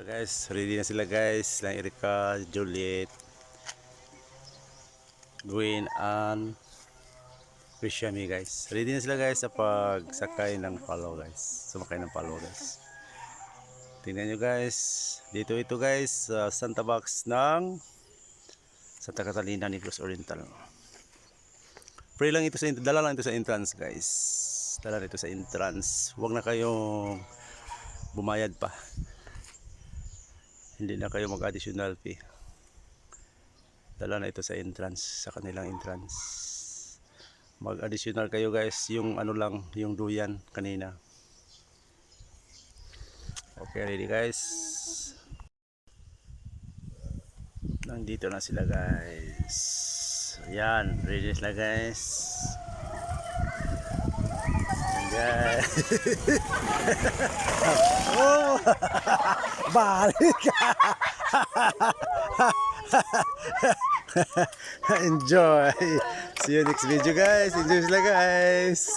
So guys, ready na sila guys. Lang Erika, Juliet, Gwen, and Krishami guys. Ready na sila guys sa pagsakay ng palo guys. Sumakay ng palo guys. Tingnan nyo guys. Dito ito guys sa Santa Box ng Santa Catalina Negros Oriental. Free lang ito sa dala lang ito sa entrance guys. Dala ito sa entrance. Huwag na kayong bumayad pa. Hindi na kayo mag-additional fee. Dala na ito sa entrance, sa kanilang entrance. Mag-additional kayo guys, yung ano lang, yung duyan kanina. Okay, ready guys. Nandito na sila guys. Ayan, ready na sila guys. Guys. oh! Balik! Enjoy! See you next video guys. Enjoy sila guys.